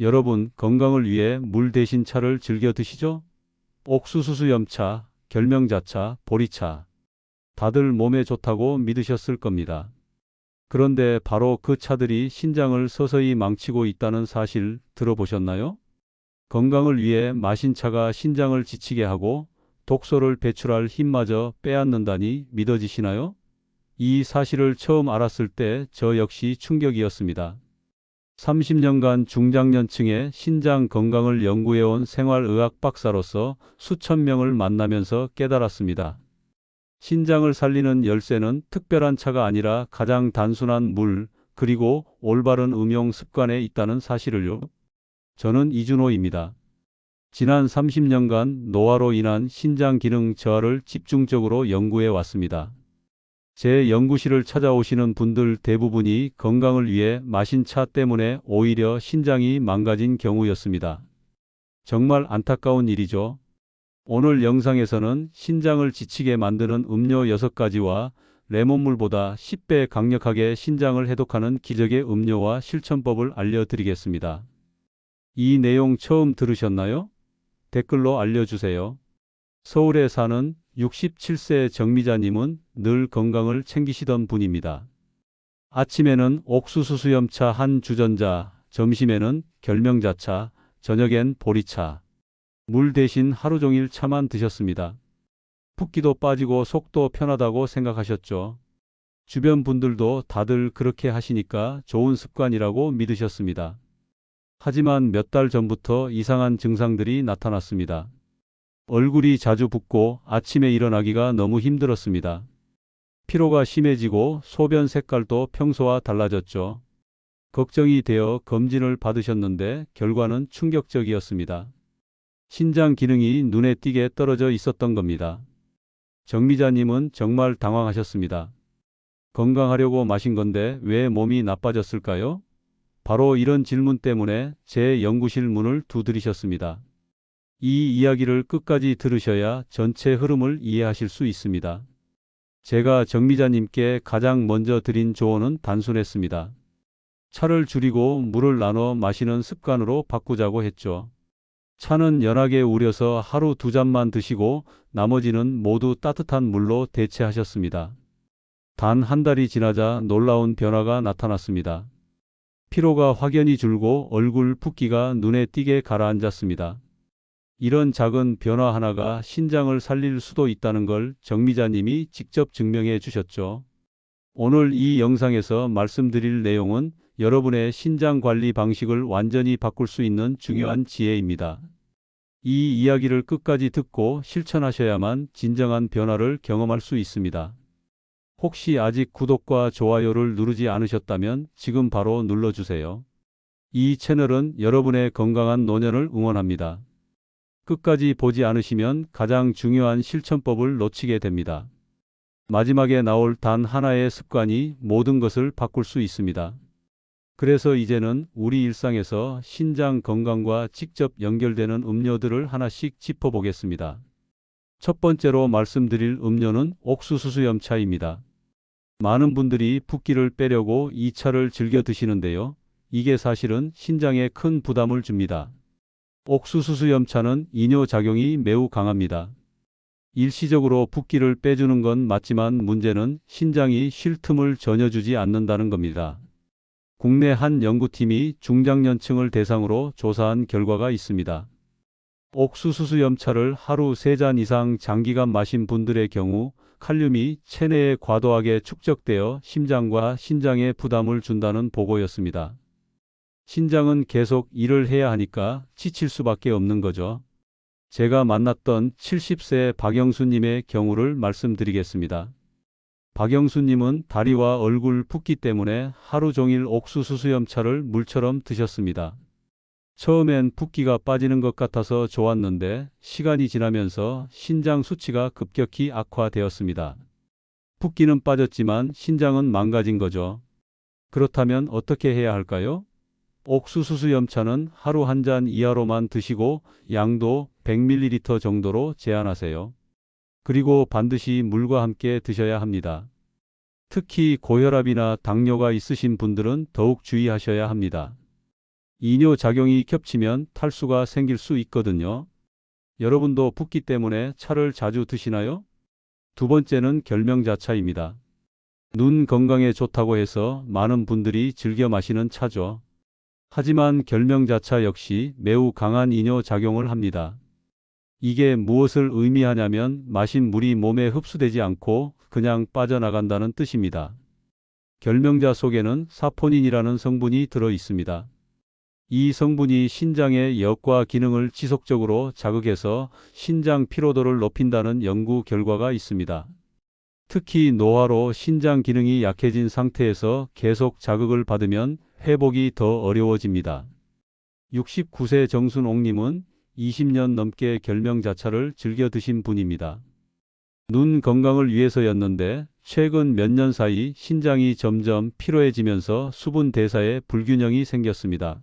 여러분 건강을 위해 물 대신 차를 즐겨 드시죠? 옥수수수 염차, 결명자차, 보리차. 다들 몸에 좋다고 믿으셨을 겁니다. 그런데 바로 그 차들이 신장을 서서히 망치고 있다는 사실 들어보셨나요? 건강을 위해 마신 차가 신장을 지치게 하고 독소를 배출할 힘마저 빼앗는다니 믿어지시나요? 이 사실을 처음 알았을 때 저 역시 충격이었습니다. 30년간 중장년층의 신장 건강을 연구해온 생활의학 박사로서 수천 명을 만나면서 깨달았습니다. 신장을 살리는 열쇠는 특별한 차가 아니라 가장 단순한 물, 그리고 올바른 음용 습관에 있다는 사실을요. 저는 이준호입니다. 지난 30년간 노화로 인한 신장 기능 저하를 집중적으로 연구해 왔습니다. 제 연구실을 찾아오시는 분들 대부분이 건강을 위해 마신 차 때문에 오히려 신장이 망가진 경우였습니다. 정말 안타까운 일이죠. 오늘 영상에서는 신장을 지치게 만드는 음료 6가지와 레몬물보다 10배 강력하게 신장을 해독하는 기적의 음료와 실천법을 알려드리겠습니다. 이 내용 처음 들으셨나요? 댓글로 알려주세요. 서울에 사는 67세 정미자님은 늘 건강을 챙기시던 분입니다. 아침에는 옥수수 수염차 한 주전자, 점심에는 결명자차, 저녁엔 보리차. 물 대신 하루 종일 차만 드셨습니다. 붓기도 빠지고 속도 편하다고 생각하셨죠. 주변 분들도 다들 그렇게 하시니까 좋은 습관이라고 믿으셨습니다. 하지만 몇 달 전부터 이상한 증상들이 나타났습니다. 얼굴이 자주 붓고 아침에 일어나기가 너무 힘들었습니다. 피로가 심해지고 소변 색깔도 평소와 달라졌죠. 걱정이 되어 검진을 받으셨는데 결과는 충격적이었습니다. 신장 기능이 눈에 띄게 떨어져 있었던 겁니다. 정미자님은 정말 당황하셨습니다. 건강하려고 마신 건데 왜 몸이 나빠졌을까요? 바로 이런 질문 때문에 제 연구실 문을 두드리셨습니다. 이 이야기를 끝까지 들으셔야 전체 흐름을 이해하실 수 있습니다. 제가 정미자님께 가장 먼저 드린 조언은 단순했습니다. 차를 줄이고 물을 나눠 마시는 습관으로 바꾸자고 했죠. 차는 연하게 우려서 하루 두 잔만 드시고 나머지는 모두 따뜻한 물로 대체하셨습니다. 단 한 달이 지나자 놀라운 변화가 나타났습니다. 피로가 확연히 줄고 얼굴 붓기가 눈에 띄게 가라앉았습니다. 이런 작은 변화 하나가 신장을 살릴 수도 있다는 걸 정미자님이 직접 증명해 주셨죠. 오늘 이 영상에서 말씀드릴 내용은 여러분의 신장 관리 방식을 완전히 바꿀 수 있는 중요한 지혜입니다. 이 이야기를 끝까지 듣고 실천하셔야만 진정한 변화를 경험할 수 있습니다. 혹시 아직 구독과 좋아요를 누르지 않으셨다면 지금 바로 눌러주세요. 이 채널은 여러분의 건강한 노년을 응원합니다. 끝까지 보지 않으시면 가장 중요한 실천법을 놓치게 됩니다. 마지막에 나올 단 하나의 습관이 모든 것을 바꿀 수 있습니다. 그래서 이제는 우리 일상에서 신장 건강과 직접 연결되는 음료들을 하나씩 짚어보겠습니다. 첫 번째로 말씀드릴 음료는 옥수수수염차입니다. 많은 분들이 붓기를 빼려고 이 차를 즐겨 드시는데요. 이게 사실은 신장에 큰 부담을 줍니다. 옥수수수염차는 이뇨작용이 매우 강합니다. 일시적으로 붓기를 빼주는 건 맞지만 문제는 신장이 쉴 틈을 전혀 주지 않는다는 겁니다. 국내 한 연구팀이 중장년층을 대상으로 조사한 결과가 있습니다. 옥수수수염차를 하루 3잔 이상 장기간 마신 분들의 경우 칼륨이 체내에 과도하게 축적되어 심장과 신장에 부담을 준다는 보고였습니다. 신장은 계속 일을 해야 하니까 지칠 수밖에 없는 거죠. 제가 만났던 70세 박영수님의 경우를 말씀드리겠습니다. 박영수님은 다리와 얼굴 붓기 때문에 하루 종일 옥수수 수염차를 물처럼 드셨습니다. 처음엔 붓기가 빠지는 것 같아서 좋았는데 시간이 지나면서 신장 수치가 급격히 악화되었습니다. 붓기는 빠졌지만 신장은 망가진 거죠. 그렇다면 어떻게 해야 할까요? 옥수수 염차는 하루 한 잔 이하로만 드시고 양도 100ml 정도로 제한하세요. 그리고 반드시 물과 함께 드셔야 합니다. 특히 고혈압이나 당뇨가 있으신 분들은 더욱 주의하셔야 합니다. 이뇨 작용이 겹치면 탈수가 생길 수 있거든요. 여러분도 붓기 때문에 차를 자주 드시나요? 두 번째는 결명자차입니다. 눈 건강에 좋다고 해서 많은 분들이 즐겨 마시는 차죠. 하지만 결명 자차 역시 매우 강한 이뇨 작용을 합니다. 이게 무엇을 의미하냐면 마신 물이 몸에 흡수되지 않고 그냥 빠져나간다는 뜻입니다. 결명자 속에는 사포닌이라는 성분이 들어 있습니다. 이 성분이 신장의 역과 기능을 지속적으로 자극해서 신장 피로도를 높인다는 연구 결과가 있습니다. 특히 노화로 신장 기능이 약해진 상태에서 계속 자극을 받으면 회복이 더 어려워집니다. 69세 정순옥님은 20년 넘게 결명자차를 즐겨 드신 분입니다. 눈 건강을 위해서였는데 최근 몇 년 사이 신장이 점점 피로해지면서 수분 대사에 불균형이 생겼습니다.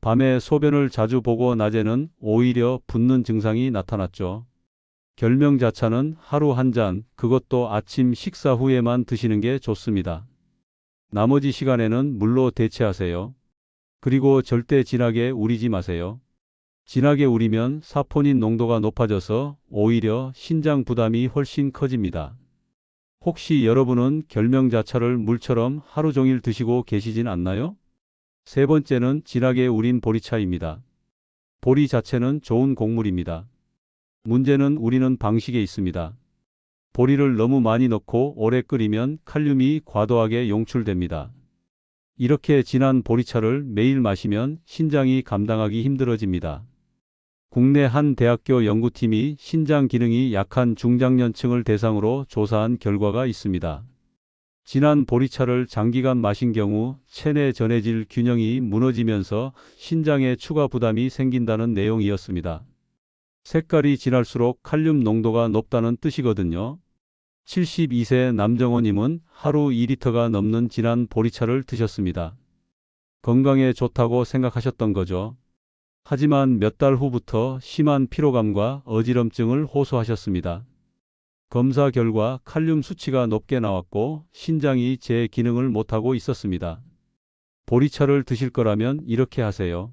밤에 소변을 자주 보고 낮에는 오히려 붓는 증상이 나타났죠. 결명자차는 하루 한 잔, 그것도 아침 식사 후에만 드시는 게 좋습니다. 나머지 시간에는 물로 대체하세요. 그리고 절대 진하게 우리지 마세요. 진하게 우리면 사포닌 농도가 높아져서 오히려 신장 부담이 훨씬 커집니다. 혹시 여러분은 결명자차를 물처럼 하루 종일 드시고 계시진 않나요? 세 번째는 진하게 우린 보리차입니다. 보리 자체는 좋은 곡물입니다. 문제는 우리는 방식에 있습니다. 보리를 너무 많이 넣고 오래 끓이면 칼륨이 과도하게 용출됩니다. 이렇게 진한 보리차를 매일 마시면 신장이 감당하기 힘들어집니다. 국내 한 대학교 연구팀이 신장 기능이 약한 중장년층을 대상으로 조사한 결과가 있습니다. 진한 보리차를 장기간 마신 경우 체내 전해질 균형이 무너지면서 신장에 추가 부담이 생긴다는 내용이었습니다. 색깔이 진할수록 칼륨 농도가 높다는 뜻이거든요. 72세 남정호님은 하루 2리터가 넘는 진한 보리차를 드셨습니다. 건강에 좋다고 생각하셨던 거죠. 하지만 몇 달 후부터 심한 피로감과 어지럼증을 호소하셨습니다. 검사 결과 칼륨 수치가 높게 나왔고 신장이 제 기능을 못하고 있었습니다. 보리차를 드실 거라면 이렇게 하세요.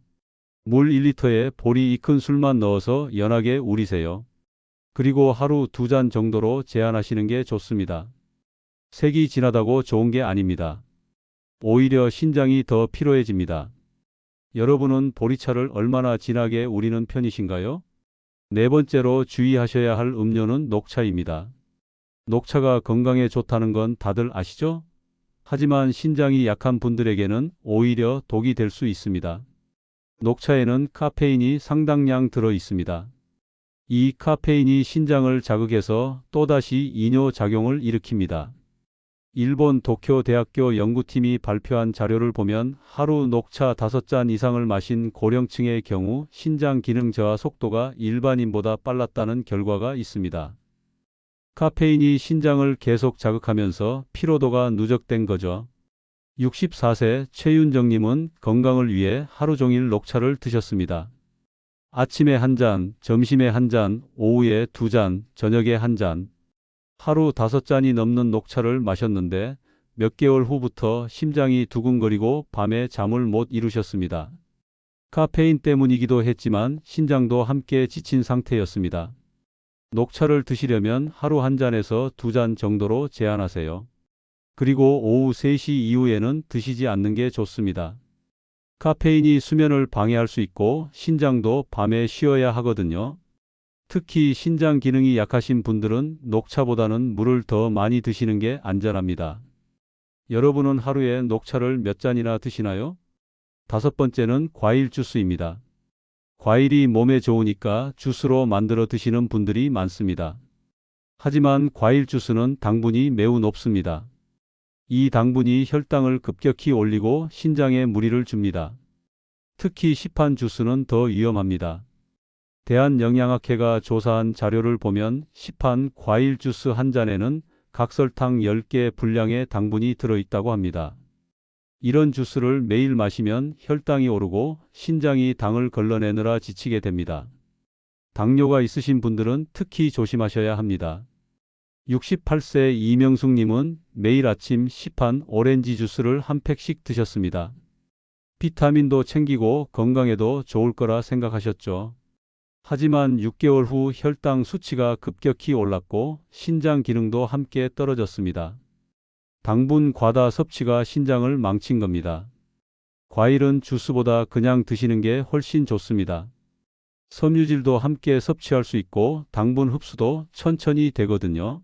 물 1리터에 보리 익은 술만 넣어서 연하게 우리세요. 그리고 하루 두 잔 정도로 제한하시는 게 좋습니다. 색이 진하다고 좋은 게 아닙니다. 오히려 신장이 더 피로해집니다. 여러분은 보리차를 얼마나 진하게 우리는 편이신가요? 네 번째로 주의하셔야 할 음료는 녹차입니다. 녹차가 건강에 좋다는 건 다들 아시죠? 하지만 신장이 약한 분들에게는 오히려 독이 될 수 있습니다. 녹차에는 카페인이 상당량 들어 있습니다. 이 카페인이 신장을 자극해서 또다시 이뇨 작용을 일으킵니다. 일본 도쿄 대학교 연구팀이 발표한 자료를 보면 하루 녹차 5잔 이상을 마신 고령층의 경우 신장 기능 저하 속도가 일반인보다 빨랐다는 결과가 있습니다. 카페인이 신장을 계속 자극하면서 피로도가 누적된 거죠. 64세 최윤정님은 건강을 위해 하루 종일 녹차를 드셨습니다. 아침에 한 잔, 점심에 한 잔, 오후에 두 잔, 저녁에 한 잔, 하루 다섯 잔이 넘는 녹차를 마셨는데 몇 개월 후부터 심장이 두근거리고 밤에 잠을 못 이루셨습니다. 카페인 때문이기도 했지만 신장도 함께 지친 상태였습니다. 녹차를 드시려면 하루 한 잔에서 두 잔 정도로 제한하세요. 그리고 오후 3시 이후에는 드시지 않는 게 좋습니다. 카페인이 수면을 방해할 수 있고 신장도 밤에 쉬어야 하거든요. 특히 신장 기능이 약하신 분들은 녹차보다는 물을 더 많이 드시는 게 안전합니다. 여러분은 하루에 녹차를 몇 잔이나 드시나요? 다섯 번째는 과일 주스입니다. 과일이 몸에 좋으니까 주스로 만들어 드시는 분들이 많습니다. 하지만 과일 주스는 당분이 매우 높습니다. 이 당분이 혈당을 급격히 올리고 신장에 무리를 줍니다. 특히 시판 주스는 더 위험합니다. 대한영양학회가 조사한 자료를 보면 시판 과일 주스 한 잔에는 각설탕 10개 분량의 당분이 들어있다고 합니다. 이런 주스를 매일 마시면 혈당이 오르고 신장이 당을 걸러내느라 지치게 됩니다. 당뇨가 있으신 분들은 특히 조심하셔야 합니다. 68세 이명숙님은 매일 아침 시판 오렌지 주스를 한 팩씩 드셨습니다. 비타민도 챙기고 건강에도 좋을 거라 생각하셨죠. 하지만 6개월 후 혈당 수치가 급격히 올랐고 신장 기능도 함께 떨어졌습니다. 당분 과다 섭취가 신장을 망친 겁니다. 과일은 주스보다 그냥 드시는 게 훨씬 좋습니다. 섬유질도 함께 섭취할 수 있고 당분 흡수도 천천히 되거든요.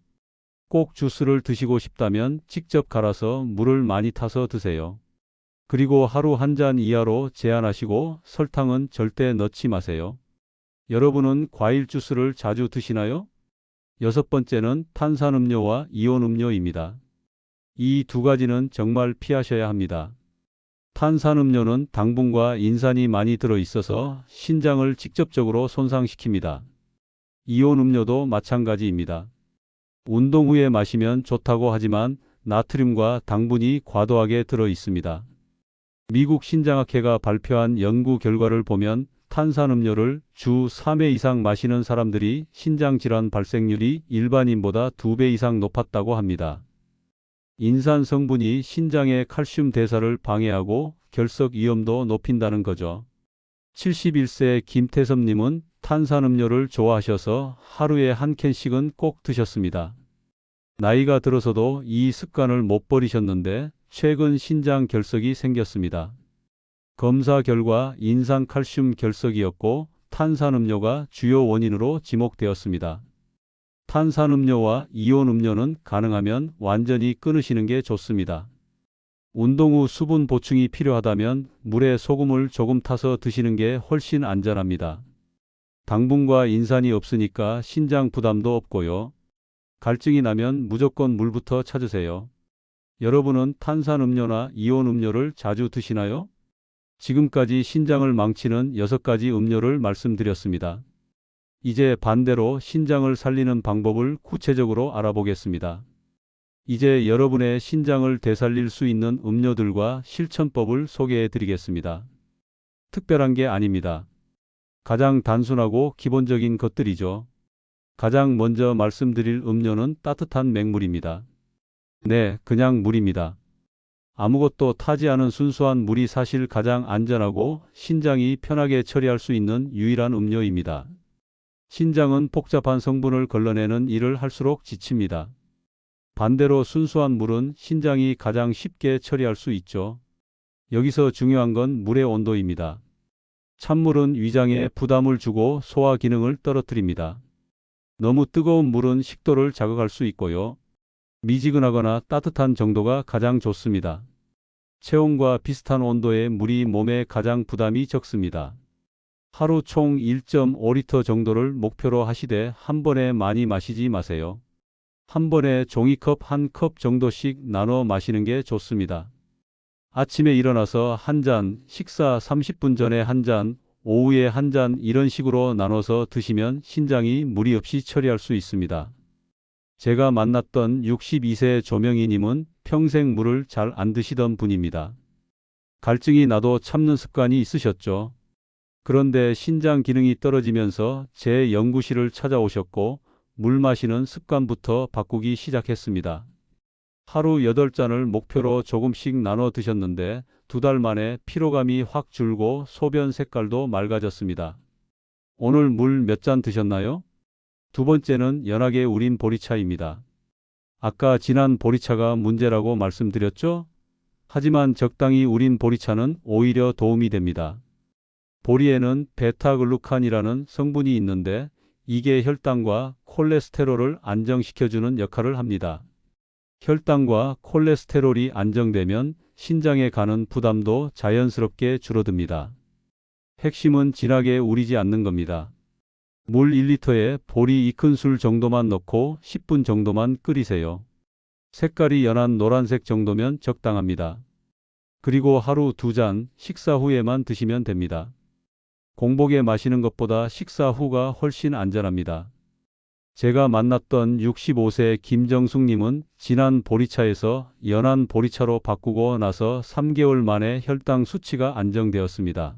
꼭 주스를 드시고 싶다면 직접 갈아서 물을 많이 타서 드세요. 그리고 하루 한 잔 이하로 제한하시고 설탕은 절대 넣지 마세요. 여러분은 과일 주스를 자주 드시나요? 여섯 번째는 탄산음료와 이온음료입니다. 이 두 가지는 정말 피하셔야 합니다. 탄산음료는 당분과 인산이 많이 들어 있어서 신장을 직접적으로 손상시킵니다. 이온음료도 마찬가지입니다. 운동 후에 마시면 좋다고 하지만 나트륨과 당분이 과도하게 들어 있습니다. 미국 신장학회가 발표한 연구 결과를 보면 탄산음료를 주 3회 이상 마시는 사람들이 신장질환 발생률이 일반인보다 2배 이상 높았다고 합니다. 인산 성분이 신장의 칼슘 대사를 방해하고 결석 위험도 높인다는 거죠. 71세 김태섭님은 탄산음료를 좋아하셔서 하루에 한 캔씩은 꼭 드셨습니다. 나이가 들어서도 이 습관을 못 버리셨는데 최근 신장 결석이 생겼습니다. 검사 결과 인산 칼슘 결석이었고 탄산음료가 주요 원인으로 지목되었습니다. 탄산음료와 이온음료는 가능하면 완전히 끊으시는 게 좋습니다. 운동 후 수분 보충이 필요하다면 물에 소금을 조금 타서 드시는 게 훨씬 안전합니다. 당분과 인산이 없으니까 신장 부담도 없고요. 갈증이 나면 무조건 물부터 찾으세요. 여러분은 탄산음료나 이온음료를 자주 드시나요? 지금까지 신장을 망치는 6가지 음료를 말씀드렸습니다. 이제 반대로 신장을 살리는 방법을 구체적으로 알아보겠습니다. 이제 여러분의 신장을 되살릴 수 있는 음료들과 실천법을 소개해 드리겠습니다. 특별한 게 아닙니다. 가장 단순하고 기본적인 것들이죠. 가장 먼저 말씀드릴 음료는 따뜻한 맹물입니다. 네, 그냥 물입니다. 아무것도 타지 않은 순수한 물이 사실 가장 안전하고 신장이 편하게 처리할 수 있는 유일한 음료입니다. 신장은 복잡한 성분을 걸러내는 일을 할수록 지칩니다. 반대로 순수한 물은 신장이 가장 쉽게 처리할 수 있죠. 여기서 중요한 건 물의 온도입니다. 찬물은 위장에 부담을 주고 소화 기능을 떨어뜨립니다. 너무 뜨거운 물은 식도를 자극할 수 있고요. 미지근하거나 따뜻한 정도가 가장 좋습니다. 체온과 비슷한 온도의 물이 몸에 가장 부담이 적습니다. 하루 총 1.5리터 정도를 목표로 하시되 한 번에 많이 마시지 마세요. 한 번에 종이컵 한 컵 정도씩 나눠 마시는 게 좋습니다. 아침에 일어나서 한 잔, 식사 30분 전에 한 잔, 오후에 한 잔 이런 식으로 나눠서 드시면 신장이 무리 없이 처리할 수 있습니다. 제가 만났던 62세 조명희님은 평생 물을 잘 안 드시던 분입니다. 갈증이 나도 참는 습관이 있으셨죠. 그런데 신장 기능이 떨어지면서 제 연구실을 찾아오셨고 물 마시는 습관부터 바꾸기 시작했습니다. 하루 8잔을 목표로 조금씩 나눠 드셨는데 두 달 만에 피로감이 확 줄고 소변 색깔도 맑아졌습니다. 오늘 물 몇 잔 드셨나요? 두 번째는 연하게 우린 보리차입니다. 아까 진한 보리차가 문제라고 말씀드렸죠? 하지만 적당히 우린 보리차는 오히려 도움이 됩니다. 보리에는 베타글루칸이라는 성분이 있는데 이게 혈당과 콜레스테롤을 안정시켜주는 역할을 합니다. 혈당과 콜레스테롤이 안정되면 신장에 가는 부담도 자연스럽게 줄어듭니다. 핵심은 진하게 우리지 않는 겁니다. 물 1리터에 보리 2큰술 정도만 넣고 10분 정도만 끓이세요. 색깔이 연한 노란색 정도면 적당합니다. 그리고 하루 두잔 식사 후에만 드시면 됩니다. 공복에 마시는 것보다 식사 후가 훨씬 안전합니다. 제가 만났던 65세 김정숙님은 진한 보리차에서 연한 보리차로 바꾸고 나서 3개월 만에 혈당 수치가 안정되었습니다.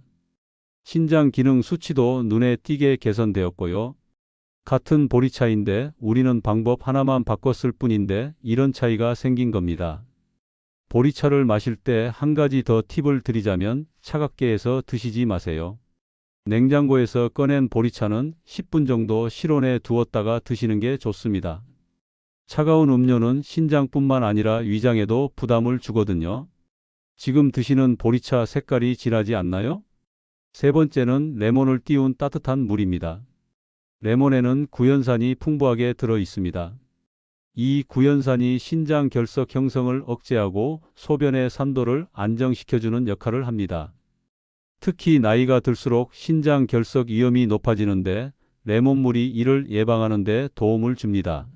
신장 기능 수치도 눈에 띄게 개선되었고요. 같은 보리차인데 우리는 방법 하나만 바꿨을 뿐인데 이런 차이가 생긴 겁니다. 보리차를 마실 때 한 가지 더 팁을 드리자면 차갑게 해서 드시지 마세요. 냉장고에서 꺼낸 보리차는 10분 정도 실온에 두었다가 드시는 게 좋습니다. 차가운 음료는 신장뿐만 아니라 위장에도 부담을 주거든요. 지금 드시는 보리차 색깔이 진하지 않나요? 세 번째는 레몬을 띄운 따뜻한 물입니다. 레몬에는 구연산이 풍부하게 들어 있습니다. 이 구연산이 신장 결석 형성을 억제하고 소변의 산도를 안정시켜주는 역할을 합니다. 특히 나이가 들수록 신장 결석 위험이 높아지는데 레몬물이 이를 예방하는 데 도움을 줍니다.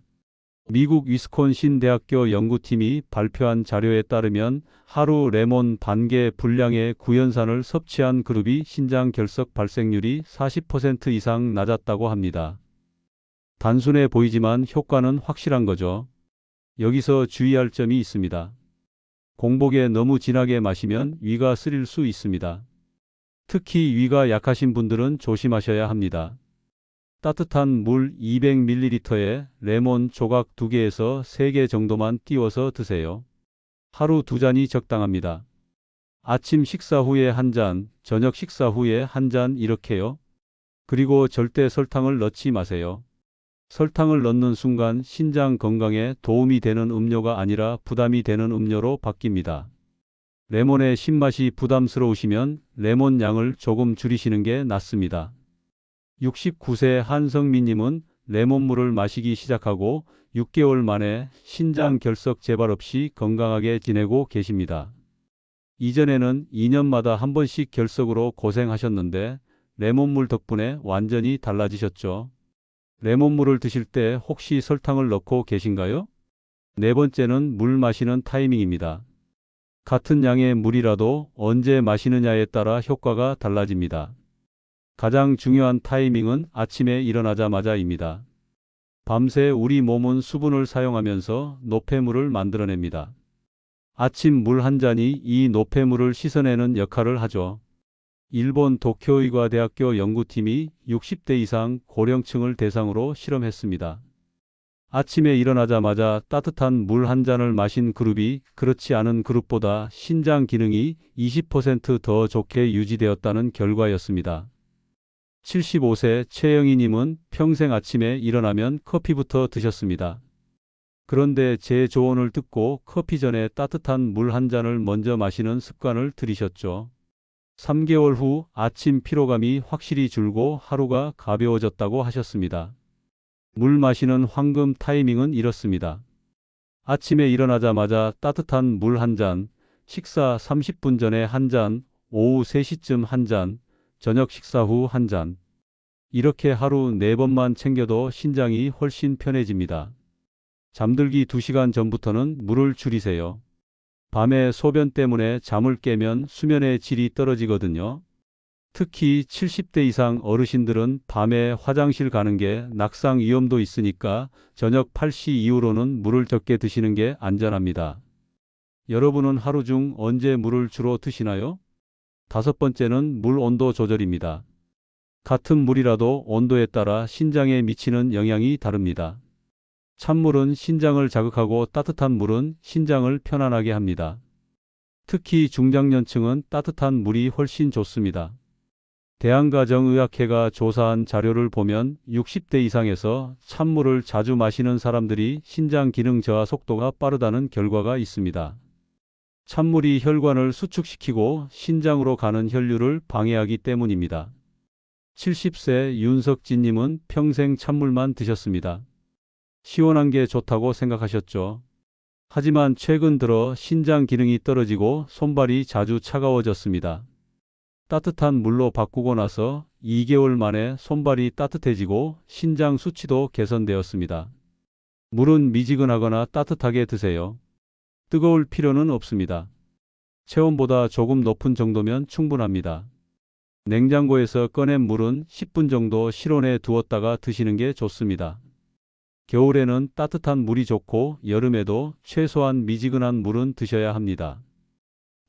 미국 위스콘신 대학교 연구팀이 발표한 자료에 따르면 하루 레몬 반 개 분량의 구연산을 섭취한 그룹이 신장 결석 발생률이 40% 이상 낮았다고 합니다. 단순해 보이지만 효과는 확실한 거죠. 여기서 주의할 점이 있습니다. 공복에 너무 진하게 마시면 위가 쓰릴 수 있습니다. 특히 위가 약하신 분들은 조심하셔야 합니다. 따뜻한 물 200ml에 레몬 조각 2개에서 3개 정도만 띄워서 드세요. 하루 두 잔이 적당합니다. 아침 식사 후에 한 잔, 저녁 식사 후에 한 잔 이렇게요. 그리고 절대 설탕을 넣지 마세요. 설탕을 넣는 순간 신장 건강에 도움이 되는 음료가 아니라 부담이 되는 음료로 바뀝니다. 레몬의 신맛이 부담스러우시면 레몬 양을 조금 줄이시는 게 낫습니다. 69세 한성민님은 레몬물을 마시기 시작하고 6개월 만에 신장 결석 재발 없이 건강하게 지내고 계십니다. 이전에는 2년마다 한 번씩 결석으로 고생하셨는데 레몬물 덕분에 완전히 달라지셨죠. 레몬물을 드실 때 혹시 설탕을 넣고 계신가요? 네 번째는 물 마시는 타이밍입니다. 같은 양의 물이라도 언제 마시느냐에 따라 효과가 달라집니다. 가장 중요한 타이밍은 아침에 일어나자마자입니다. 밤새 우리 몸은 수분을 사용하면서 노폐물을 만들어냅니다. 아침 물 한 잔이 이 노폐물을 씻어내는 역할을 하죠. 일본 도쿄의과대학교 연구팀이 60대 이상 고령층을 대상으로 실험했습니다. 아침에 일어나자마자 따뜻한 물 한 잔을 마신 그룹이 그렇지 않은 그룹보다 신장 기능이 20%더 좋게 유지되었다는 결과였습니다. 75세 최영희님은 평생 아침에 일어나면 커피부터 드셨습니다. 그런데 제 조언을 듣고 커피 전에 따뜻한 물 한 잔을 먼저 마시는 습관을 들이셨죠. 3개월 후 아침 피로감이 확실히 줄고 하루가 가벼워졌다고 하셨습니다. 물 마시는 황금 타이밍은 이렇습니다. 아침에 일어나자마자 따뜻한 물 한 잔, 식사 30분 전에 한 잔, 오후 3시쯤 한 잔, 저녁 식사 후 한 잔. 이렇게 하루 4번만 챙겨도 신장이 훨씬 편해집니다. 잠들기 2시간 전부터는 물을 줄이세요. 밤에 소변 때문에 잠을 깨면 수면의 질이 떨어지거든요. 특히 70대 이상 어르신들은 밤에 화장실 가는 게 낙상 위험도 있으니까 저녁 8시 이후로는 물을 적게 드시는 게 안전합니다. 여러분은 하루 중 언제 물을 주로 드시나요? 다섯 번째는 물 온도 조절입니다. 같은 물이라도 온도에 따라 신장에 미치는 영향이 다릅니다. 찬물은 신장을 자극하고 따뜻한 물은 신장을 편안하게 합니다. 특히 중장년층은 따뜻한 물이 훨씬 좋습니다. 대한가정의학회가 조사한 자료를 보면 60대 이상에서 찬물을 자주 마시는 사람들이 신장 기능 저하 속도가 빠르다는 결과가 있습니다. 찬물이 혈관을 수축시키고 신장으로 가는 혈류를 방해하기 때문입니다. 70세 윤석진님은 평생 찬물만 드셨습니다. 시원한 게 좋다고 생각하셨죠. 하지만 최근 들어 신장 기능이 떨어지고 손발이 자주 차가워졌습니다. 따뜻한 물로 바꾸고 나서 2개월 만에 손발이 따뜻해지고 신장 수치도 개선되었습니다. 물은 미지근하거나 따뜻하게 드세요. 뜨거울 필요는 없습니다. 체온보다 조금 높은 정도면 충분합니다. 냉장고에서 꺼낸 물은 10분 정도 실온에 두었다가 드시는 게 좋습니다. 겨울에는 따뜻한 물이 좋고 여름에도 최소한 미지근한 물은 드셔야 합니다.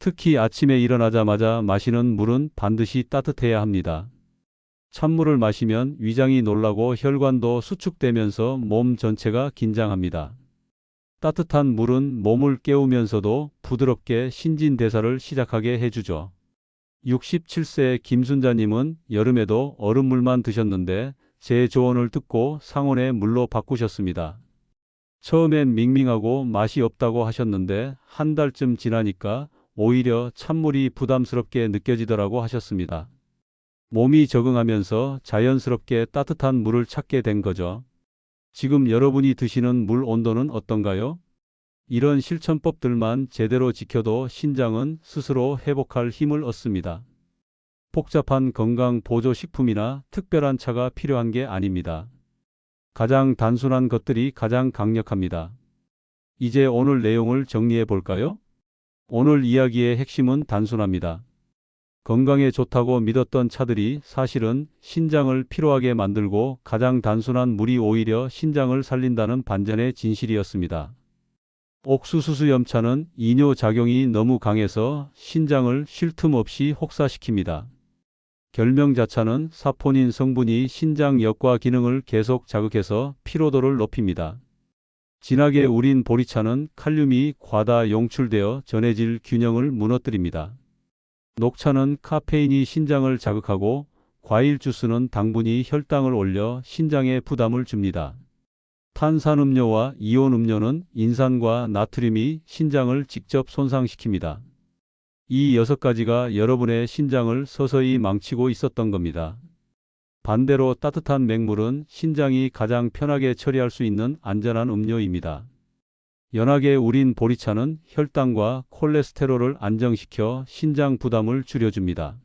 특히 아침에 일어나자마자 마시는 물은 반드시 따뜻해야 합니다. 찬물을 마시면 위장이 놀라고 혈관도 수축되면서 몸 전체가 긴장합니다. 따뜻한 물은 몸을 깨우면서도 부드럽게 신진대사를 시작하게 해주죠. 67세 김순자님은 여름에도 얼음물만 드셨는데 제 조언을 듣고 상온의 물로 바꾸셨습니다. 처음엔 밍밍하고 맛이 없다고 하셨는데 한 달쯤 지나니까 오히려 찬물이 부담스럽게 느껴지더라고 하셨습니다. 몸이 적응하면서 자연스럽게 따뜻한 물을 찾게 된 거죠. 지금 여러분이 드시는 물 온도는 어떤가요? 이런 실천법들만 제대로 지켜도 신장은 스스로 회복할 힘을 얻습니다. 복잡한 건강 보조 식품이나 특별한 차가 필요한 게 아닙니다. 가장 단순한 것들이 가장 강력합니다. 이제 오늘 내용을 정리해 볼까요? 오늘 이야기의 핵심은 단순합니다. 건강에 좋다고 믿었던 차들이 사실은 신장을 피로하게 만들고 가장 단순한 물이 오히려 신장을 살린다는 반전의 진실이었습니다. 옥수수수 염차는 이뇨 작용이 너무 강해서 신장을 쉴 틈 없이 혹사시킵니다. 결명자차는 사포닌 성분이 신장 역과 기능을 계속 자극해서 피로도를 높입니다. 진하게 우린 보리차는 칼륨이 과다 용출되어 전해질 균형을 무너뜨립니다. 녹차는 카페인이 신장을 자극하고 과일 주스는 당분이 혈당을 올려 신장에 부담을 줍니다. 탄산음료와 이온 음료는 인산과 나트륨이 신장을 직접 손상시킵니다. 이 여섯 가지가 여러분의 신장을 서서히 망치고 있었던 겁니다. 반대로 따뜻한 맹물은 신장이 가장 편하게 처리할 수 있는 안전한 음료입니다. 연하게 우린 보리차는 혈당과 콜레스테롤을 안정시켜 신장 부담을 줄여줍니다.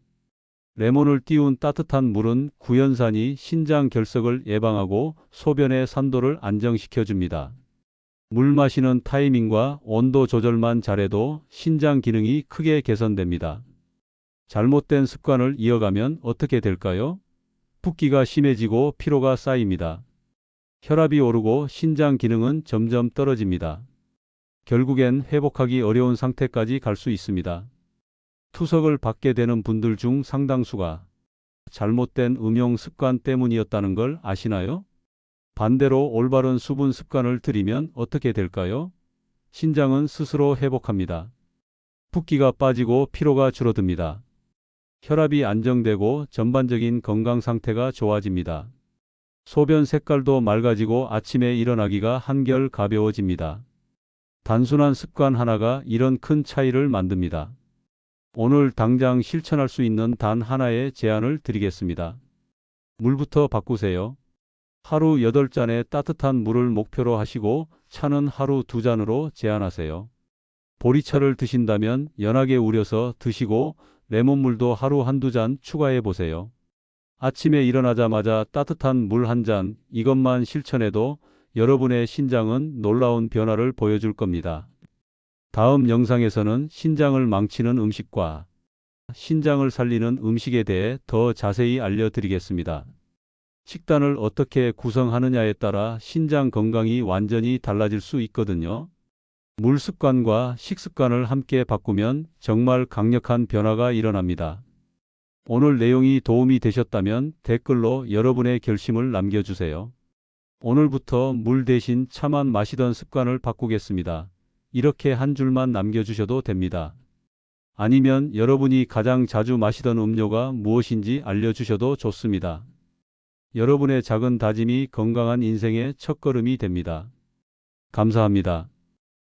레몬을 띄운 따뜻한 물은 구연산이 신장 결석을 예방하고 소변의 산도를 안정시켜줍니다. 물 마시는 타이밍과 온도 조절만 잘해도 신장 기능이 크게 개선됩니다. 잘못된 습관을 이어가면 어떻게 될까요? 붓기가 심해지고 피로가 쌓입니다. 혈압이 오르고 신장 기능은 점점 떨어집니다. 결국엔 회복하기 어려운 상태까지 갈 수 있습니다. 투석을 받게 되는 분들 중 상당수가 잘못된 음용 습관 때문이었다는 걸 아시나요? 반대로 올바른 수분 습관을 들이면 어떻게 될까요? 신장은 스스로 회복합니다. 붓기가 빠지고 피로가 줄어듭니다. 혈압이 안정되고 전반적인 건강 상태가 좋아집니다. 소변 색깔도 맑아지고 아침에 일어나기가 한결 가벼워집니다. 단순한 습관 하나가 이런 큰 차이를 만듭니다. 오늘 당장 실천할 수 있는 단 하나의 제안을 드리겠습니다. 물부터 바꾸세요. 하루 8잔의 따뜻한 물을 목표로 하시고 차는 하루 2잔으로 제한하세요. 보리차를 드신다면 연하게 우려서 드시고 레몬물도 하루 한두 잔 추가해 보세요. 아침에 일어나자마자 따뜻한 물 한 잔 이것만 실천해도 여러분의 신장은 놀라운 변화를 보여줄 겁니다. 다음 영상에서는 신장을 망치는 음식과 신장을 살리는 음식에 대해 더 자세히 알려드리겠습니다. 식단을 어떻게 구성하느냐에 따라 신장 건강이 완전히 달라질 수 있거든요. 물 습관과 식습관을 함께 바꾸면 정말 강력한 변화가 일어납니다. 오늘 내용이 도움이 되셨다면 댓글로 여러분의 결심을 남겨주세요. 오늘부터 물 대신 차만 마시던 습관을 바꾸겠습니다. 이렇게 한 줄만 남겨주셔도 됩니다. 아니면 여러분이 가장 자주 마시던 음료가 무엇인지 알려주셔도 좋습니다. 여러분의 작은 다짐이 건강한 인생의 첫걸음이 됩니다. 감사합니다.